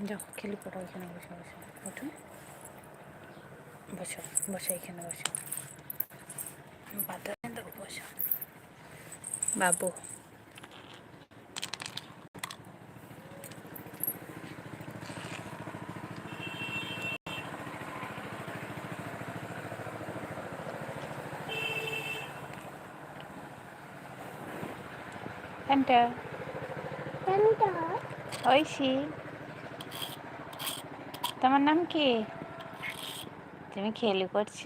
যাও খেলি পড়ো এখানে বসে বসে। ওঠো। বসো বসো এখানে বসো। পাতা দেবো বসো। বাবু। ফ্যানটা ঐশী। তোমার নাম কি? তুমি খেলি করছ?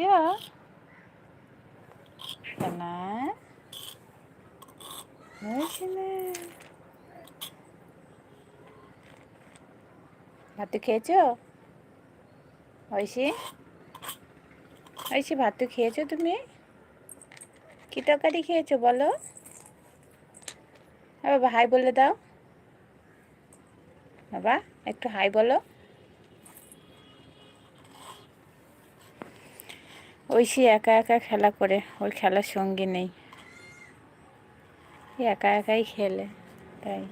না ভাত খেয়েছো? ঐশী? ঐশী, ভাত খেয়েছো তুমি? কি তরকারি খেয়েছো বলো? বাবা হাই বলে দাও। বাবা, একটু হাই বলো। ঐশী একা একা খেলা করে ওই খেলার সঙ্গী নেই। একা একাই খেলে, তাই।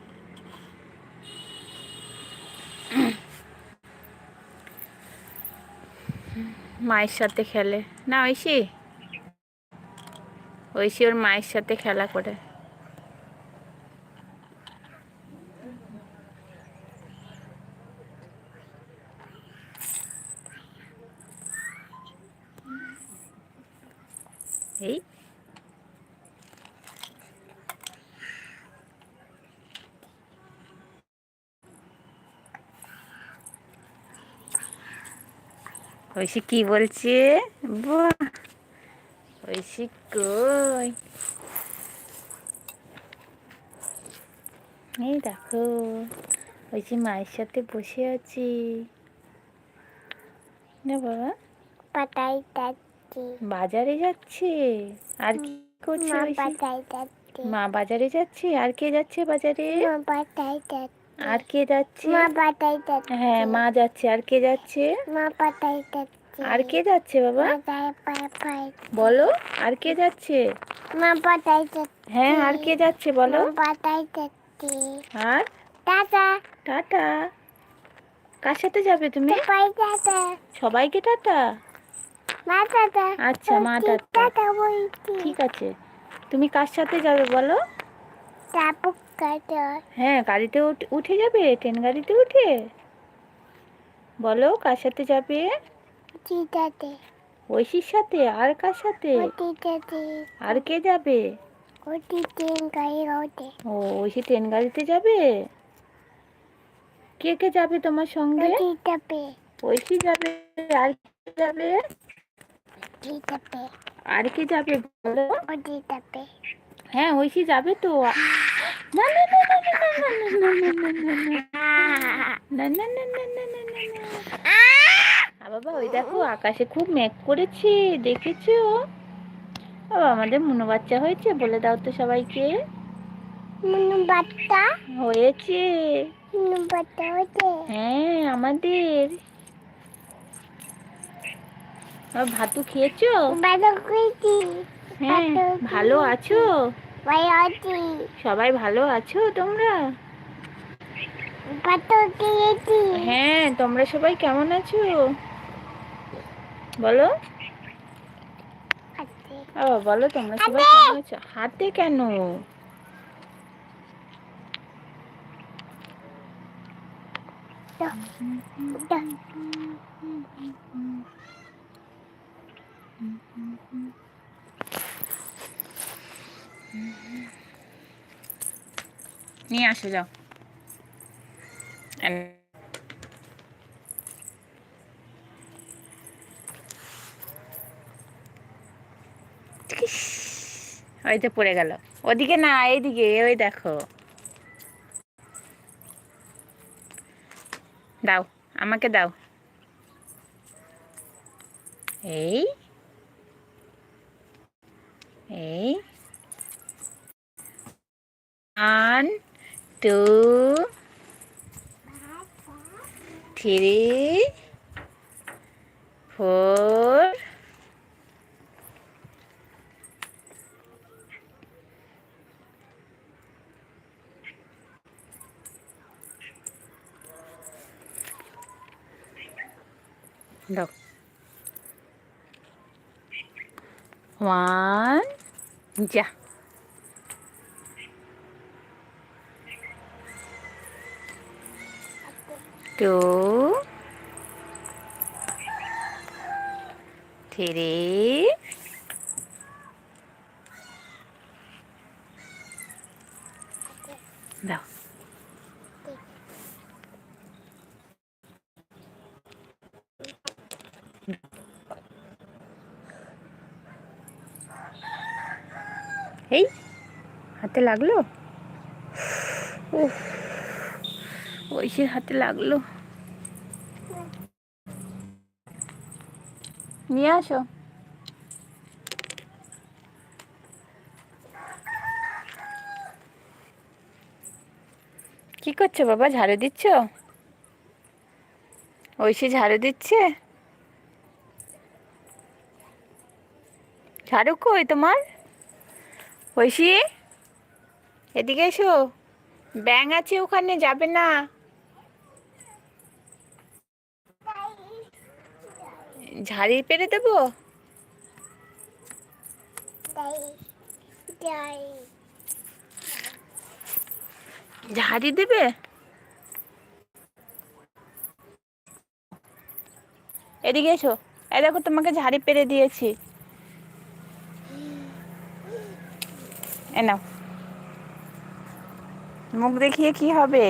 মায়ের সাথে খেলে। না, ঐশী? ঐশী ওর মায়ের সাথে খেলা করে। এই ঐশী কি বলছে? বাহ! ঐশী কই? এই দেখো, ঐশী মায়ের সাথে বসে আছি। না বাবা? যাচ্ছি বাজারে যাচ্ছে? আর কি করছে মা বাজারে যাচ্ছে। আর কে যাচ্ছে বাজারে? মা আর কে যাচ্ছে? হ্যাঁ মা যাচ্ছে। আর কে যাচ্ছে? আর কে যাচ্ছে বাবা? বলো আর কে যাচ্ছে? হ্যাঁ আর কে যাচ্ছে বলো? আর? টাটা। টাটা। কার সাথে যাবে তুমি? সবাইকে টাটা। আচ্ছা, মা টাটা। ঠিক আছে। তুমি কার সাথে যাবে বলো? হ্যাঁ গাড়িতে উঠে যাবে? ট্রেন গাড়িতে উঠে? বলো কার সাথে যাবে? ঐশীর সাথে? আর কার সাথে? আর কে যাবে? ও ঐশী ট্রেন গাড়িতে যাবে? কে কে যাবে তোমার সঙ্গে? ঐশী যাবে আর যাবে আর কে যাবে বলো হ্যাঁ ঐশী যাবে তো না না না না না না না না বাবা ওই দেখো আকাশে খুব মেঘ করেছে দেখেছ বাবা আমাদের মনো বাচ্চা হয়েছে বলে দাও তো সবাইকে মুনু বাচ্চা হয়েছে মুনু বাচ্চা হচ্ছে হ্যাঁ আমাদের ভাতু খেয়েছো? ভালো হ্যাঁ ভালো আছো? ভালো আছি সবাই ভালো আছো তোমরা? খেয়েছি। হ্যাঁ তোমরা সবাই কেমন আছো? বলো। ও বলো তোমরা সবাই হাতে। কেমন আছো? হাতে কেন? দা। নিয়ে আসো, যাও। ওই তো পড়ে গেল। ওদিকে না, এইদিকে, ওই দেখো। দাও, আমাকে দাও। এই। এই one two three four One, yeah. Two, three. এই, হাতে লাগল? উফ ঐশীর হাতে লাগল। নিয়ে আসো। কি করছ বাবা, ঝাড়ু দিচ্ছ? ঐশী ঝাড়ু দিচ্ছে? ঝাড়ু কই তোমার? ঐশী এদিকে এসো। ব্যাং আছে ওখানে, যাবে না। ঝাড়ি পেরে দেবো. ঝাড়ি দেবে? এদিকে এসো। এই দেখো তোমাকে ঝাড়ি পেরে দিয়েছি। এ মুখ দেখিয়ে কি হবে?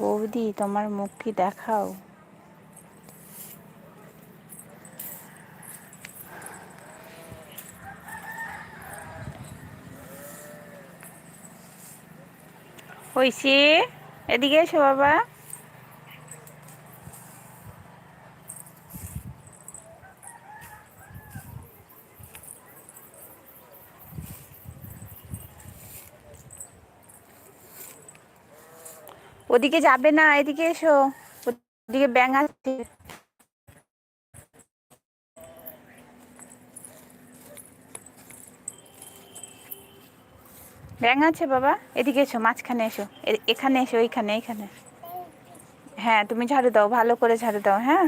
বৌদি তোমার মুখটি দেখাও? ঐশী এদিকে এসো বাবা। ওদিকে যাবে না, এদিকে এসো। ওদিকে ব্যাঙ আছে। ব্যাঙ আছে বাবা, এদিকে এসো, মাঝখানে এসো। এখানে এসো, এইখানে এইখানে। হ্যাঁ তুমি ঝাড়ু দাও, ভালো করে ঝাড়ু দাও হ্যাঁ?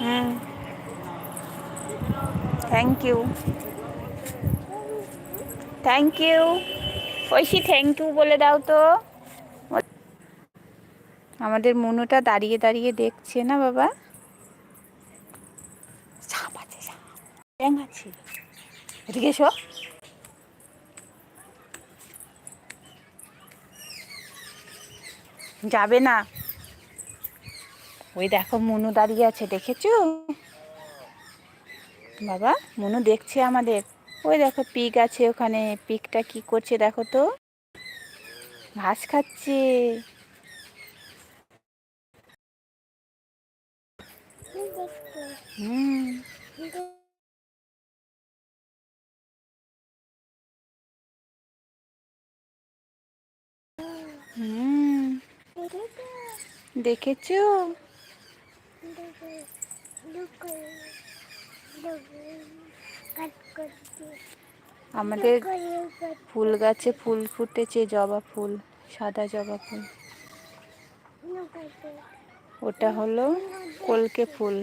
হুম। Thank you thank you Aishi thank you বলে দাও তো। আমাদের মনুটা দাঁড়িয়ে দাঁড়িয়ে দেখছে না বাবা? সাপ আছে ব্যাঙ আছে। এদিকে এসো। যাবে না। ওই দেখো মনু দাঁড়িয়ে আছে দেখেছ? বাবা মনু দেখছে আমাদের। ওই দেখো পিক আছে ওখানে। পিকটা কি করছে দেখো তো। ঘাস খাচ্ছে। হুম। হুম। দেখেছ? আমাদের ফুল গাছে ফুল ফুটেছে, জবা ফুল, সাদা জবা ফুল। ওটা হলো কলকে ফুল।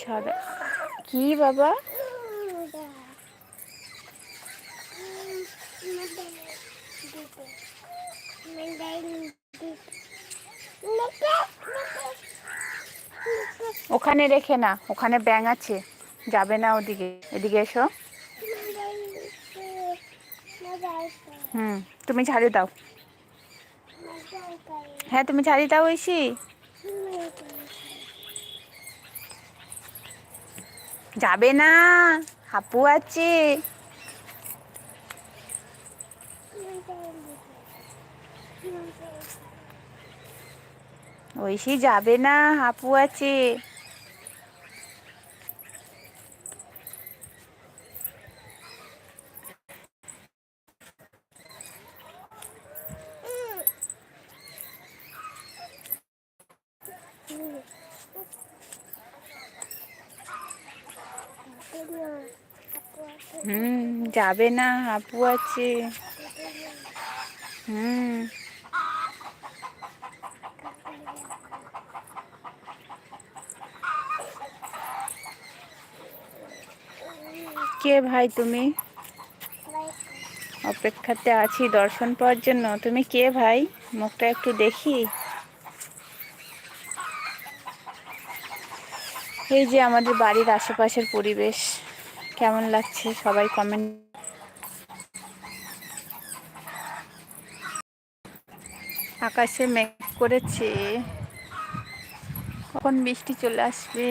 সাদা কি বাবা? ওখানে রেখে না, ওখানে ব্যাঙ আছে। যাবে না ওদিকে। এদিকে এসো। হুম, তুমি ঝাড়ু দাও। হ্যাঁ তুমি ঝাড়ি দাও ঐশী। যাবে না, হাপু আছে। ঐশী যাবে না, হাপু আছে। হুম, যাবে না, আপু আছে। হুম। কে ভাই তুমি? অপেক্ষাতে আছি দর্শন পাওয়ার জন্য। তুমি কে ভাই? মুখটা একটু দেখি। এই যে আমাদের বাড়ির আশেপাশের পরিবেশ। কেমন লাগছে? সবাই কমেন্ট আকাশে মেঘ করেছে। কখন বৃষ্টি চলে আসবে?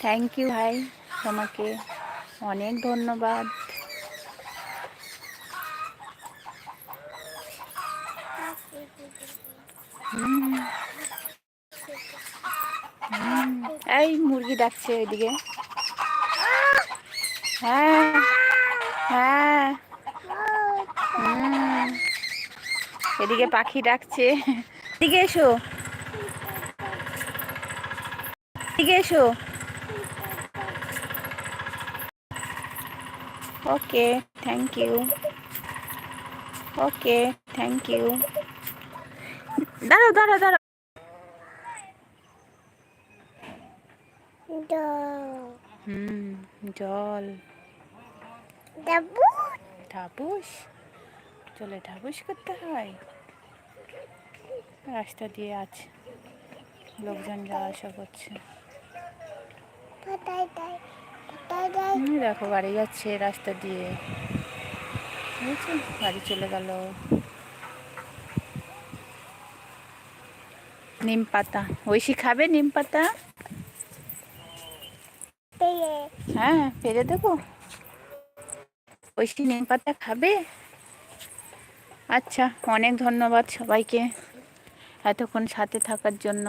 থ্যাংক ইউ ভাই। তোমাকে অনেক ধন্যবাদ হুম, হুম। এই মুরগি ডাকছে ওইদিকে। হ্যাঁ হ্যাঁ এদিকে পাখি ডাকছে। এদিকে এসো। এদিকে এসো। Okay thank you okay thank you দাঁড়াও দাঁড়াও দাঁড়াও। হুম জল। ঢাবুস। চলে ঢাবুস করতে হয়? রাস্তা দিয়ে আছে লোকজন যাওয়া আসা করছে। দেখো গাড়ি যাচ্ছে রাস্তা দিয়ে। গাড়ি চলে গেল। নিম পাতা। ঐশী খাবে নিম পাতা? হ্যাঁ পেরে দেবো। ঐশী নিম পাতা খাবে? আচ্ছা অনেক ধন্যবাদ সবাইকে এতক্ষণ সাথে থাকার জন্য।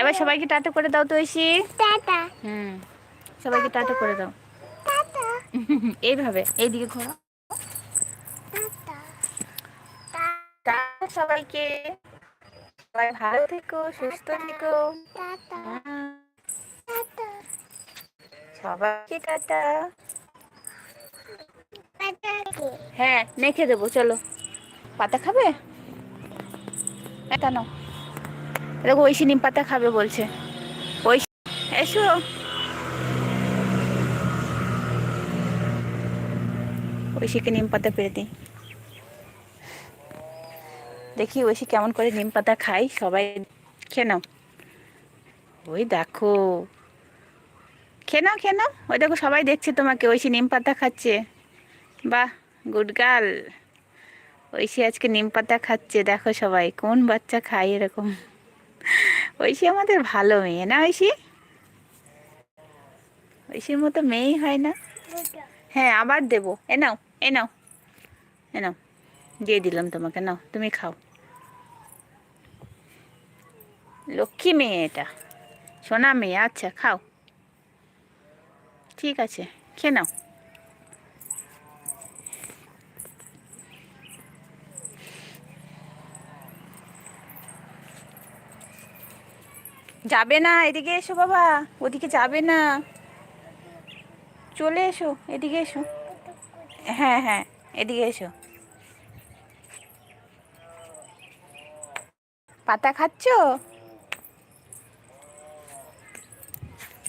এবার সবাইকে টাটা করে দাও তো ঐশী টাটা। হুম সবাইকে টাটা করে দাও। এইভাবে এইদিকে ঘোরা সবাইকে। সবাই ভালো থেকো সুস্থ থেকো। টাটা। টাটা হ্যাঁ মেখে দেবো চলো। পাতা খাবে? এটা নাও। দেখো ঐশী নিম পাতা খাবে বলছে। ঐশী এসো। ঐশীকে নিম পাতা পেরে দিই। দেখি ঐশী কেমন করে নিম পাতা খাই সবাই খেয়ে নাও। ওই দেখো। খেয়ে নাও খেয়ে নাও। ওই দেখো সবাই দেখছে তোমাকে, ঐশী নিম পাতা খাচ্ছে। বাহ গুড গার্ল ঐশী আজকে নিম পাতা খাচ্ছে, দেখো সবাই, কোন বাচ্চা খায় এরকম। ঐশী আমাদের ভালো মেয়ে, না ঐশী? ঐশীর মতো মেয়েই হয় না? হ্যাঁ আবার দেবো। এ নাও এ নাও এ নাও। দিয়ে দিলাম তোমাকে, নাও, তুমি খাও। লক্ষ্মী মেয়ে এটা। সোনা মেয়ে আচ্ছা খাও। ঠিক আছে, খেয়ে নাও। যাবে না, এদিকে এসো বাবা, ওদিকে যাবে না। চলে এসো, এদিকে এসো। হ্যাঁ হ্যাঁ এদিকে এসো। পাতা খাচ্ছ?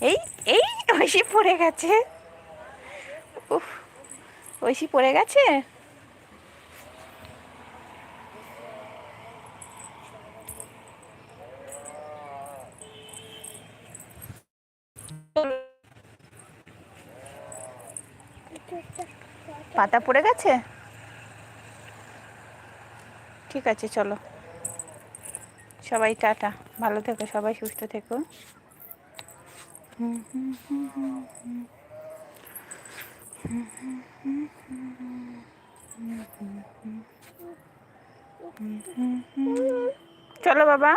এই এই ঐশী পড়ে গেছে। উফ, ঐশী পড়ে গেছে? পাতা পড়ে গেছে? ঠিক আছে, চলো। সবাই টাটা, ভালো থেকো, সবাই সুস্থ থেকো। চলো বাবা।